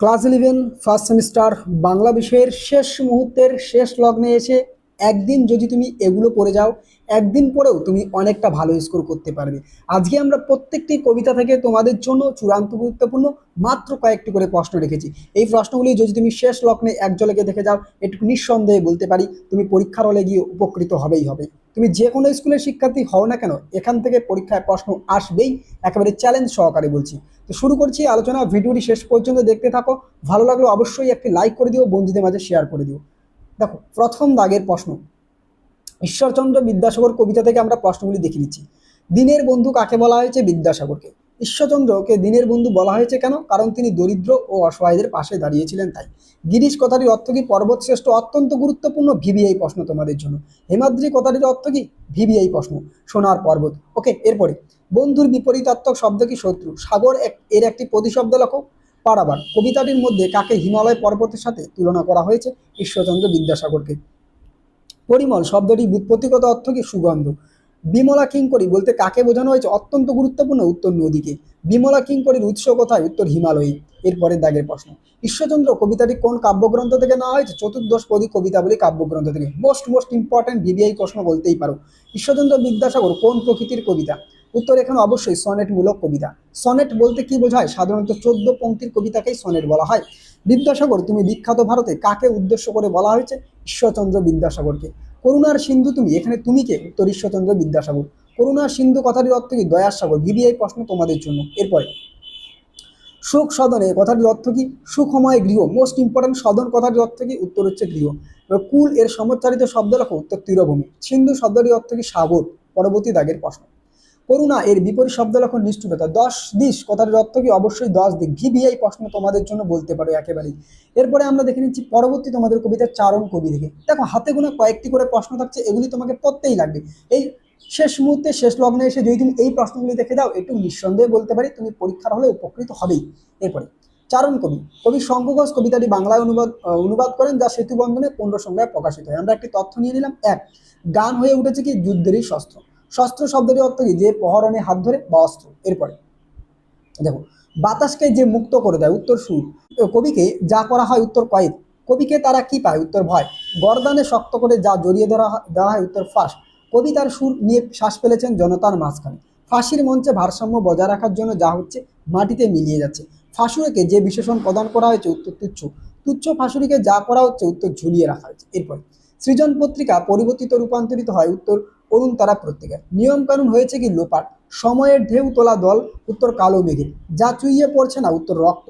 Class eleven, first semester, Bangla বিষয়ের শেষ মুহূর্তের শেষ লগ্নে এসে একদিন যদি তুমি এগুলো পড়ে যাও, একদিন পরেও তুমি অনেকটা ভালো স্কোর করতে পারবে। আজকে আমরা প্রত্যেকটি কবিতা থেকে তোমাদের জন্য চূড়ান্ত গুরুত্বপূর্ণ মাত্র কয়েকটি করে প্রশ্ন রেখেছি। এই প্রশ্নগুলি যদি তুমি শেষ লগ্নে এক জলকে দেখে যাও, একটু নিঃসন্দেহে বলতে পারি, তুমি পরীক্ষার হলে গিয়ে উপকৃত হবেই হবে। তুমি যে কোনো স্কুলের শিক্ষার্থী হও না কেন, এখান থেকে পরীক্ষায় প্রশ্ন আসবেই। একেবারে চ্যালেঞ্জ সহকারে বলছি। তো শুরু করছি আলোচনা। ভিডিওটি শেষ পর্যন্ত দেখতে থাকো। ভালো লাগলে অবশ্যই একটি লাইক করে দিও, বন্ধুদের মাঝে শেয়ার করে দিও। দেখো, প্রথম দাগের প্রশ্ন। ঈশ্বরচন্দ্র বিদ্যাসাগর কবিতা থেকে আমরা প্রশ্নগুলি দেখে নিচ্ছি দিনের বন্ধু কাকে বলা হয়েছে? বিদ্যাসাগরকে। ঈশ্বরচন্দ্রকে দিনের বন্ধু বলা হয়েছে কেন? কারণ তিনি দরিদ্র ও অসহায়দের পাশে দাঁড়িয়েছিলেন তাই। গিরিশ কথাটির অর্থ কি? পর্বত শ্রেষ্ঠ, অত্যন্ত গুরুত্বপূর্ণ ভিভিআই প্রশ্ন তোমাদের জন্য। হেমাদ্রি কথাটির অর্থ কি? ভিভিআই প্রশ্ন, সোনার পর্বত। ওকে এরপরে। বন্ধুর বিপরীতাত্মক শব্দ কি শত্রু? সাগর এর একটি প্রতিশব্দ লেখো। পারাবার, কবিতাটির মধ্যে কাকে হিমালয় পর্বতের সাথে তুলনা করা হয়েছে? ঈশ্বরচন্দ্র বিদ্যাসাগরকে। পরিমল, শব্দটি ব্যুৎপত্তিগত অর্থ কি? সুগন্ধ। বিমলা কিঙ্করি বলতে কাকে বোঝানো হয়েছে? অত্যন্ত গুরুত্বপূর্ণ উত্তর নদীকে। বিমলা কিঙ্করির উৎস কোথায়? উত্তর হিমালয়ে। এরপরের দাগের প্রশ্ন। ঈশ্বরচন্দ্র, কবিতাটি কোন কাব্যগ্রন্থ থেকে নেওয়া হয়েছে? চতুর্দশ পদী কবিতা বলে কাব্যগ্রন্থ থেকে। মোস্ট মোস্ট ইম্পর্টেন্ট ভিভিআই প্রশ্ন বলতেই পারো। ঈশ্বরচন্দ্র বিদ্যাসাগর কোন প্রকৃতির কবিতা? উত্তর এখানে অবশ্যই সনেট মূলক কবিতা। সনেট বলতে কি বোঝায়? সাধারণত চোদ্দ পঙ্ক্তির কবিতাকেই সনেট বলা হয়। বিদ্যাসাগর, তুমি বিখ্যাত ভারতে, কাকে উদ্দেশ্য করে বলা হয়েছে? ঈশ্বরচন্দ্র বিদ্যাসাগরকে। করুণার সিন্ধু তুমি, এখানে তুমি কে? উত্তর ঈশ্বরচন্দ্র বিদ্যাসাগর। করুণার সিন্ধু কথাটির অর্থ কি? দয়ার সাগর। ভিভিআই প্রশ্ন তোমাদের জন্য। এরপরে, সুখ সদনে কথাটির অর্থ কি? সুখময় গৃহ। মোস্ট ইম্পর্টেন্ট সদন কথাটির অর্থ কি? উত্তর হচ্ছে গৃহ। কুল, এর সমচ্চারিত শব্দ লেখো উত্তর তীরভূমি। সিন্ধু শব্দটির অর্থ কি? সাগর। পরবর্তী দাগের প্রশ্ন। করুণা এর বিপরীত শব্দ লক্ষণ নিষ্ঠুরতা। দশ দিশ, কথাটির অর্থ কি? অবশ্যই দশ দিক। ভিভিআই প্রশ্ন তোমাদের জন্য বলতে পারো একেবারেই। এরপরে আমরা দেখে নিচ্ছি পরবর্তী তোমাদের কবিতার চারণ কবি থেকে দেখো, হাতে গোনা কয়েকটি করে প্রশ্ন থাকছে, এগুলি তোমাকে পড়তেই লাগবে। এই শেষ মুহূর্তে, শেষ লগ্নে এসে যদি তুমি এই প্রশ্নগুলি দেখে দাও, একটু নিঃসন্দেহে বলতে পারি, তুমি পরীক্ষার হলে উপকৃত হবেই। এরপরে, চারণ কবি। কবি শঙ্কঘোষ কবিতাটি বাংলায় অনুবাদ অনুবাদ করেন যা সেতু বন্ধনে পনেরো প্রকাশিত হয়। আমরা একটি তথ্য নিয়ে নিলাম। এক, গান হয়ে উঠেছে কি? যুদ্ধেরই শস্ত্র। শস্ত্র শব্দটির অর্থ কি? যে পহরণে হাত ধরে বা অস্ত্র। এরপরে, দেখো, বাতাসকে যে মুক্ত করে দেয়, উত্তর সুর কবিকে যা করা হয় উত্তর কয়েদ। কবিকে তারা কি পায়? উত্তর ভয়। গরদানে শক্ত করে যা জড়িয়ে ধরা দেওয়া হয় উত্তর ফাঁস। কবি তার সুর নিয়ে শ্বাস ফেলেছেন জনতার মাঝখানে। ফাঁসির মঞ্চে ভারসাম্য বজায় রাখার জন্য যা হচ্ছে, মাটিতে মিলিয়ে যাচ্ছে। ফাঁসুরিকে যে বিশেষণ প্রদান করা হয়েছে, উত্তর তুচ্ছ। তুচ্ছ ফাঁসুরিকে যা করা হচ্ছে, উত্তর ঝুলিয়ে রাখা হয়েছে। এরপর, সৃজন পত্রিকা পরিবর্তিত রূপান্তরিত হয় উত্তর অরুণ তারা পত্রিকা নিয়ম কানুন হয়েছে কি লোপাট। সময়ের ঢেউ তোলা দল, উত্তর কালো মেঘের। যা চুইয়ে পড়ছে না উত্তর রক্ত।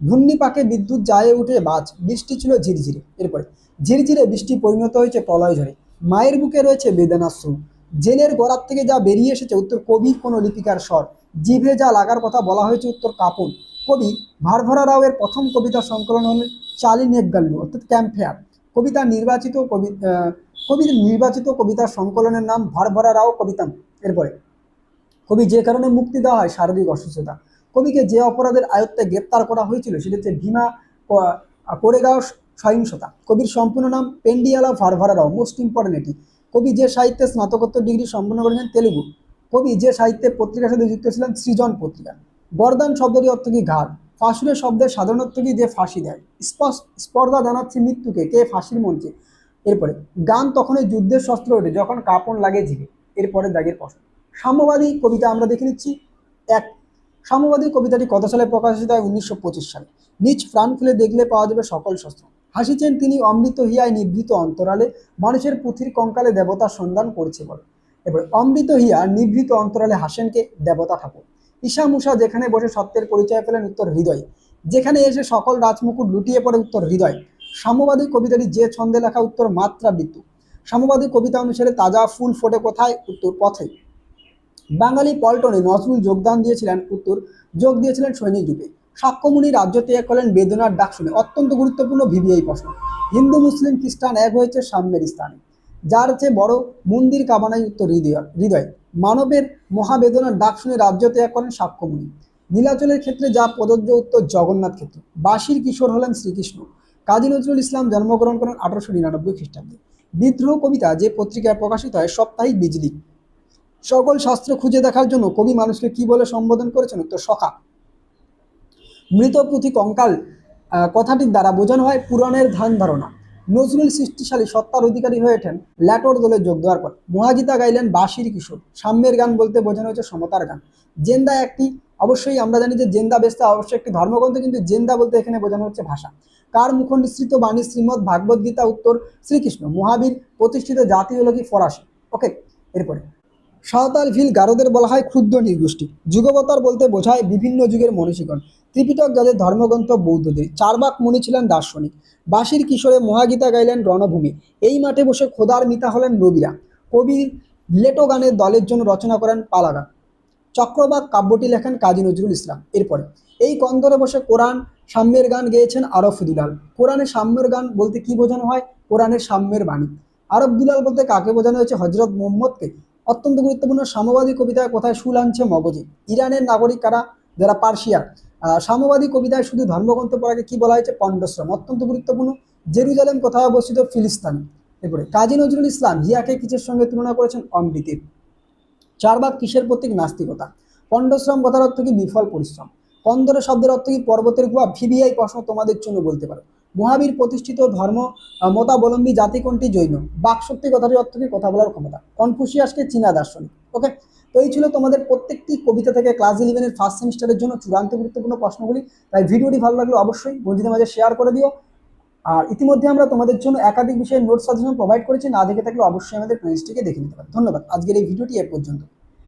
ঘূর্ণি পাকে বিদ্যুৎ জায়ে উঠে বাজ বৃষ্টি ছিল ঝিরঝিরে। এরপরে, ঝিরঝিরে বৃষ্টি পরিণত হয়েছে প্রলয় ঝড়ে। মায়ের বুকে রয়েছে বেদনাশ্রু। জেলের গড়ার থেকে যা বেরিয়ে এসেছে উত্তর কবির কোনো লিপিকার স্বর। জিভে যা লাগার কথা বলা হয়েছে উত্তর কাপড়। কবি ভারভরা রাওয়ের প্রথম কবিতা সংকলন হলেন চালি নেকগাল্লু অর্থাৎ ক্যাম্পফেয়ার। কবিতা নির্বাচিত কবি কবির নির্বাচিত কবিতার সংকলনের নাম ভারভরা রাও কবিতাম। এরপরে, কবি যে কারণে মুক্তি দেওয়া হয় শারীরিক অসুস্থতা। কবিকে যে অপরাধের আয়ত্তে গ্রেপ্তার করা হয়েছিল, সেটা হচ্ছে ভীমা কোরেগাঁও সহিংসতা। কবির সম্পূর্ণ নাম পেন্ডিয়ালা ভারভারা রাও মোস্ট ইম্পর্টেন্ট এটি। কবি যে সাহিত্যে স্নাতকোত্তর ডিগ্রি সম্পন্ন করেছেন তেলুগু। কবি যে সাহিত্যে পত্রিকার সাথে যুক্ত ছিলেন সৃজন পত্রিকা। বরদান শব্দটি অর্থ কি? ঘাড়। ফাঁসুরের শব্দের সাধারণ অর্থ কি? যে ফাঁসি দেয়। স্পর্ধা জানাচ্ছে মৃত্যুকে, কে? ফাঁসির মঞ্চে। এরপরে, গান তখনই যুদ্ধের শস্ত্র ওঠে যখন কাপড় লাগে জিভে এরপরে দাগের প্রশ্ন সাম্যবাদী কবিতা আমরা দেখে নিচ্ছি। এক, সাম্যবাদী কবিতাটি কত সালে প্রকাশিত হয়? উনিশশো পঁচিশ সালে। নিজ প্রাণ খুলে দেখলে পাওয়া যাবে সকল শস্ত্র। হাসিছেন তিনি, অমৃত হিয়ায় নিভৃত অন্তরালে, মানুষের পুঁথির কঙ্কালে দেবতার সন্ধান করছে বলে। এরপরে, অমৃত হিয়া, নিভৃত অন্তরালে হাসেনকে দেবতা ঠাকুর। ঈশা মুষা যেখানে বসে সত্যের পরিচয় পেলেন উত্তর হৃদয়। যেখানে এসে সকল রাজমুকুট লুটিয়ে পড়ে উত্তর হৃদয়। সাম্যবাদী কবিতাটি যে ছন্দে লেখা উত্তর মাত্রা বৃত্তু সাম্যবাদী কবিতা অনুসারে তাজা ফুল ফোটে কোথায়? উত্তর পথে। বাঙালি পল্টনে নজরুল যোগদান দিয়েছিলেন, উত্তর যোগ দিয়েছিলেন সৈনিক রূপে সাক্ষ্যমুনি রাজ্য ত্যাগ করলেন বেদনার ডাক শুনে অত্যন্ত গুরুত্বপূর্ণ ভিভিআই প্রশ্ন। হিন্দু, মুসলিম, খ্রিস্টান এক হয়েছে সাম্যের স্থানে। যার চেয়ে বড় মন্দির কাবানাই উত্তর হৃদয় হৃদয়। মানবের মহাবেদনার ডাক শুনে রাজ্য ত্যাগ করেন সাক্ষ্যমুনি নীলাচলের ক্ষেত্রে যা প্রযোজ্য উত্তর জগন্নাথ ক্ষেত্র। বাসির কিশোর হলেন শ্রীকৃষ্ণ। কাজী নজরুল ইসলাম জন্মগ্রহণ করেন আঠারোশো নিরানব্বই খ্রিস্টাব্দে। বিদ্রোহ কবিতা যে পত্রিকায় প্রকাশিত হয় সাপ্তাহিক বিজলি। সকল শাস্ত্র খুঁজে দেখার জন্য কবি মানুষকে কি বলে সম্বোধন করেছেন উত্তর সখা। মৃত পুঁথি কঙ্কাল কথাটির দ্বারা বোঝানো হয় পুরাণের ধ্যান ধারণা। নজরুল সৃষ্টিশালী সত্তার অধিকারী হয়ে ওঠেন ল্যাটোর দলে যোগ দেওয়ার পর। মহাগীতা গাইলেন বাঁশির কিশোর। সাম্যের গান বলতে বোঝানো হয়েছে সমতার গান। জেন্দা একটি অবশ্যই আমরা জানি যে জেন্দা বেস্তা অবশ্যই একটি ধর্মগ্রন্থ, কিন্তু জেন্দা বলতে এখানে বোঝানো হচ্ছে ভাষা। কার মুখ নিঃসৃত বাণী শ্রীমদ ভাগবত গীতা উত্তর শ্রীকৃষ্ণ? মহাবীর প্রতিষ্ঠিত জাতি হলো কি ফরাসি। ওকে এরপরে। সাঁওতাল ভিল গারোদের বলা হয় ক্ষুদ্র নির্গোষ্ঠী যুগবতার বলতে বোঝায় বিভিন্ন যুগের মনীষীগণ। ত্রিপিটক যাদের ধর্মগ্রন্থ বৌদ্ধদের। চারবাক মুনি ছিলেন দার্শনিক। বাঁশির কিশোরে মহাগীতা গাইলেন রণভূমি। এই মাঠে বসে খোদার মিতা হলেন রবিরা। কবি লেটো গানের দলের জন্য রচনা করেন পালাগান চক্রবাক কাব্যটি লেখেন কাজী নজরুল ইসলাম। এরপরে, এই কন্দরে বসে কোরআন সাম্যের গান গেয়েছেন আরফ দুলাল কোরআনে সাম্যের গান বলতে কি বোঝানো হয়? কোরআনের সাম্যের বাণী। আরব দুলাল বলতে কাকে বোঝানো হয়েছে? হজরত মোহাম্মদকে। অত্যন্ত গুরুত্বপূর্ণ সাম্যবাদী কবিতায় কোথায় সুল আনছে মগজে? ইরানের নাগরিক কারা? যারা পার্সিয়ার সাম্যবাদী কবিতায় শুধু ধর্মগ্রন্থ পড়াকে কি বলা হয়েছে? পণ্ডশ্রম। অত্যন্ত গুরুত্বপূর্ণ। জেরুজালেম কোথায় অবস্থিত? ফিলিস্তানি। এরপরে, কাজী নজরুল ইসলাম হিয়াকে কিসের সঙ্গে তুলনা করেছেন? অমৃতের। চার ভাগ কিসের প্রতীক? নাস্তিকতা। পণ্ডশ্রম কথার অর্থ কি? বিফল পরিশ্রম। কন্দর শব্দের অর্থ কি? পর্বতের গুহা ভিভিআই প্রশ্ন তোমাদের জন্য বলতে পারো। মহাবীর প্রতিষ্ঠিত ধর্ম, মতাবলম্বী জাতি কোনটি? জৈন। বাকশক্তি কথাটির অর্থ কি? কথা বলার ক্ষমতা। কনফুসিয়াসকে চীনা দার্শনিক। ওকে? তো এই ছিল তোমাদের প্রত্যেকটি কবিতা থেকে ক্লাস ইলেভেনের ফার্স্ট সেমিস্টারের জন্য চূড়ান্ত গুরুত্বপূর্ণ প্রশ্নগুলি। তাই ভিডিওটি ভালো লাগলে অবশ্যই বন্ধুদের মাঝে শেয়ার করে দিও। আর ইতিমধ্যে আমরা তোমাদের জন্য একাধিক বিষয়ে নোট সাজেশন প্রোভাইড করেছি, না দেখে থাকলে অবশ্যই আমাদের প্লেলিস্টটিকে দেখে নিতে পারো। ধন্যবাদ। আজকের এই ভিডিওটি এ পর্যন্ত।